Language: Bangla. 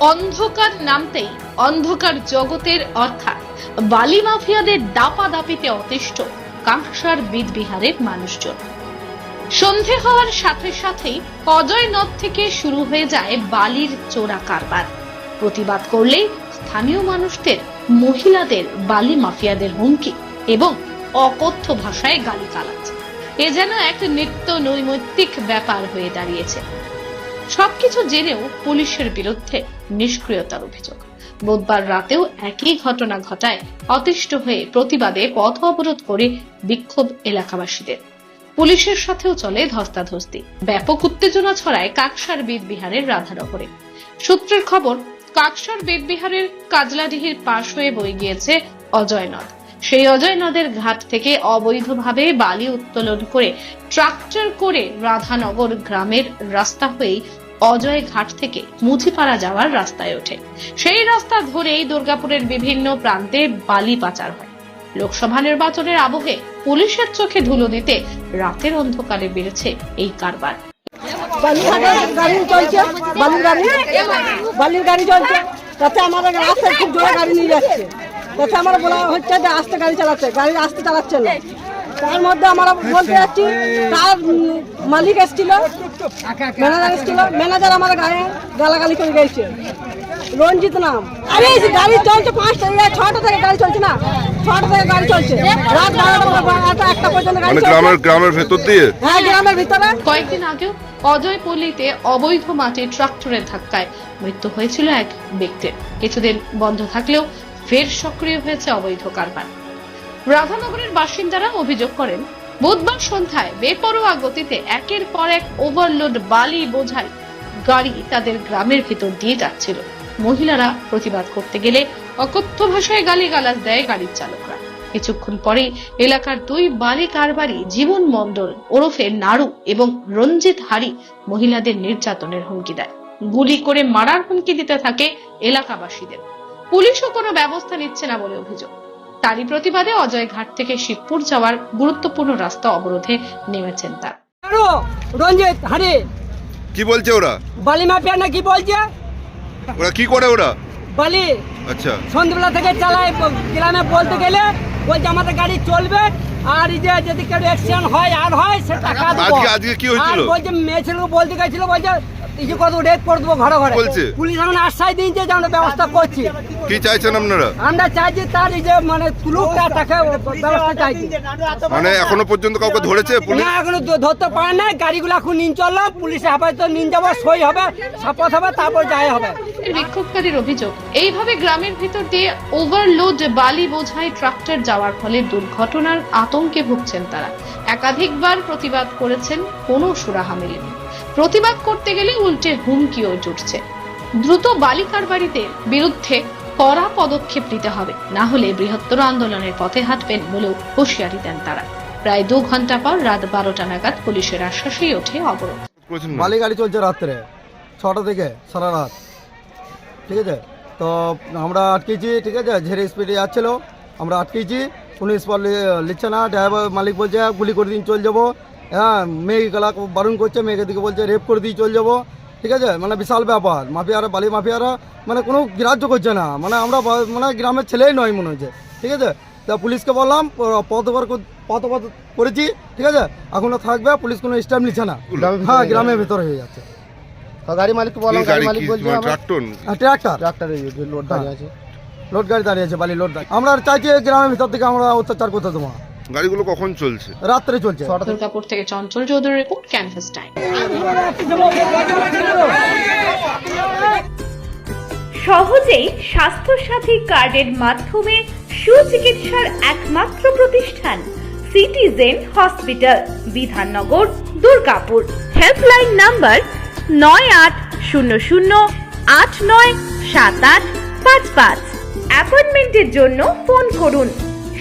অন্ধকার নামতেই অন্ধকার জগতের অর্থাৎ বালি মাফিয়াদের দাপাদাপিতে অতিষ্ঠ কাঁকসার বিদবিহারের মানুষজন। সন্ধে হওয়ার সাথে সাথেই অজয় নদ থেকে শুরু হয়ে যায় বালির চোরা কারবার প্রতিবাদ করলেই স্থানীয় মানুষদের, মহিলাদের, বালি মাফিয়াদের হুমকি এবং অকথ্য ভাষায় গালিগালাজ। এ যেন এক নিত্য নৈমিত্তিক ব্যাপার হয়ে দাঁড়িয়েছে। সবকিছু জেনেও পুলিশের বিরুদ্ধে নিষ্ক্রিয়তার অভিযোগ। বুধবার রাতেও একই ঘটনা ঘটায় অতিষ্ঠ হয়ে প্রতিবাদে পথ অবরোধ করে বিক্ষোভ এলাকাবাসীদের। পুলিশের সাথেও চলে ধস্তাধস্তি। ব্যাপক উত্তেজনা ছড়ায় কাকসার বিদ বিহারের রাধানগরে। সূত্রের খবর কাকসার বেদবিহারের কাজলাডিহির পাশ হয়ে বয়ে গিয়েছে অজয় নদ। সেই অজয় নদের ঘাট থেকে অবৈধভাবে বালি উত্তোলন করে ট্রাক্টর করে রাধানগর গ্রামের রাস্তা হয়েই অজয় ঘাট থেকে মুচিপাড়া যাওয়ার রাস্তায় ওঠে। সেই রাস্তা ধরেই দুর্গাপুরের বিভিন্ন প্রান্তে বালি পাচার হয়। লোকসভা নির্বাচনের আবহে পুলিশের চোখে ধুলো দিতে রাতের অন্ধকারে বেড়েছে এই কারবার। গাড়ি চলছে, বালির গাড়ি বালির গাড়ি চলছে। তাতে আমাদের রাস্তায় গাড়ি নিয়ে যাচ্ছে। তাতে বলা হচ্ছে যে আস্তে গাড়ি চালাচ্ছে, গাড়ি আস্তে চালাচ্ছে না। তার মধ্যে আমরা বলতে যাচ্ছি, তার মালিক এসছিল, ম্যানেজার এসছিল, ম্যানেজার আমার গায়ে গালাগালি করে গেছে। রঞ্জিত নাম। আরে এই গাড়ি চলছে পাঁচটা ছটা থেকে গাড়ি চলছে না? ছটা থেকে গাড়ি চলছে। রাত বারোটা একটা পর্যন্ত গাড়ি মানে গ্রামের গ্রামের ভেতর দিয়ে? হ্যাঁ গ্রামের ভিতরে। কয়েকদিন আগেও অজয় পল্লীতে অবৈধ মাটির ট্রাক্টরের ধাক্কায় মৃত্যু হয়েছিল এক ব্যক্তির। কিছুদিন বন্ধ থাকলেও ফের সক্রিয় হয়েছে অবৈধ কারবার। রাধানগরের বাসিন্দারা অভিযোগ করেন বুধবার সন্ধ্যায় বেপরোয়া গতিতে একের পর এক ওভারলোড বালি বোঝাই গাড়ি তাদের গ্রামের ভিতর দিয়ে যাচ্ছিল। মহিলারা প্রতিবাদ করতে গেলে অকথ্য ভাষায় গালিগালাজ দেয় গাড়ির চালকরা। কিছুক্ষণ পরে এলাকার দুই বালি কারবারি জীবন মণ্ডল ওরফে নাড়ু এবং রঞ্জিত হারি মহিলাদের নির্যাতনের হুমকি দেয়। গুলি করে মারার হুমকি দিতে থাকে এলাকাবাসীদের। পুলিশও কোনো ব্যবস্থা নিচ্ছে না বলে অভিযোগ। তারই প্রতিবাদে অজয় ঘাট থেকে শিবপুর যাওয়ার গুরুত্বপূর্ণ রাস্তা অবরোধে নেমেছেন তার। রঞ্জিত হারি। কি বলছে ওরা? বালি মাফিয়া না কি বলছে? ওরা কি করে ওরা? বালি আচ্ছা। সন্ধ্যাবেলা থেকে চালায় গ্রামে বলতে গেলে বলছে আমাদের গাড়ি চলবে আর এই যে যদি কেউ অ্যাক্সিডেন্ট হয় আর হয় সে টাকা দেবো। আজকে কি হয়েছিল? বলছে মেয়ে ছেলেকে বলতে গেছিল বলছে এই যে কত রেট করে দেবো ঘরে ঘরে। বলছে? পুলিশ এখন আশ্বাস দিয়েছে যে আমরা ব্যবস্থা করছি। কি চাইছেন আপনারা? আমরা চাইছি তার এই যে মানে তুলুক তাকে ব্যবস্থা চাইছি। মানে এখনও পর্যন্ত কাউকে ধরেছে পুলিশ? না এখনও ধরতে পারে না গাড়িগুলো এখন নিন চলল পুলিশে হেফাজত নিন যাব সই হবে শপথ হবে তারপর যাই হবে। বিক্ষোভকারীর অভিযোগ এইভাবে গ্রামের ভিতর দিয়ে ওভারলোড বালি বোঝাই ট্রাক্টর যাওয়ার ফলে দুর্ঘটনার আতঙ্কে ভুগছেন তারা। একাধিকবার প্রতিবাদ করেছেন কোনো সুরাহা মেলেনি। প্রতিবাদ করতে গেলে উল্টে হুমকিও জুটছে। দ্রুত বালি কারবারিদের বিরুদ্ধে কড়া পদক্ষেপ নিতে হবে না হলে বৃহত্তর আন্দোলনের পথে হাঁটবেন বলেও হুঁশিয়ারি দেন তারা। প্রায় দু ঘণ্টা পর রাত বারোটা নাগাদ পুলিশের আশ্বাসেই ওঠে অবরোধ। বালি গাড়ি চলছে রাত্রে ছটা থেকে সারা রাত। ঠিক আছে? তো আমরা আটকেছি ঠিক আছে? ঝেড়ে স্পিডে যাচ্ছিল আমরা আটকেছি। উনি স্পট নিচ্ছে না ড্রাইভার মালিক বলছে গুলি করে দিন চল যাব। হ্যাঁ মেয়ে গলা বারণ করছে মেয়েকে দিকে বলছে রেপ করে দিয়ে চল যাব। ঠিক আছে? মানে বিশাল ব্যাপার। মাফিয়ারা বালি মাফিয়ারা মানে কোনো গ্রাহ্য করছে না। মানে আমরা মানে গ্রামের ছেলেই নয় মনে হচ্ছে। ঠিক আছে? তা পুলিশকে বললাম পথবার পথপথ করেছি। ঠিক আছে? এখনও থাকবে পুলিশ কোনো স্টেপ নিচ্ছে না। হ্যাঁ গ্রামের ভিতরে হয়ে যাচ্ছে। গাড়ি মালিককে বললাম গাড়ি গাড়ি মালিক বলছে মানে ট্রাক্টর? ট্রাক্টর। ট্রাক্টর লোড দাঁড়িয়ে আছে। লোড গাড়ি দাঁড়িয়ে আছে বালি লোড দাঁড়িয়ে আমরা চাইছি গ্রামের ভিতর থেকে আমরা অত্যাচার করতে না। গাড়িগুলো কখন চলছে? রাত্রে চলছে। দুর্গাপুর থেকে Chanchal Chowdhury report canvas time সহজেই স্বাস্থ্যসাথী কার্ডের মাধ্যমে সুচিকিৎসার একমাত্র প্রতিষ্ঠান citizen hospital Bidhannagar Durgapur. Helpline number নয় আট শূন্য শূন্য আট নয় সাত আট পাঁচ পাঁচ। অ্যাপয়েন্টমেন্টের জন্য ফোন করুন।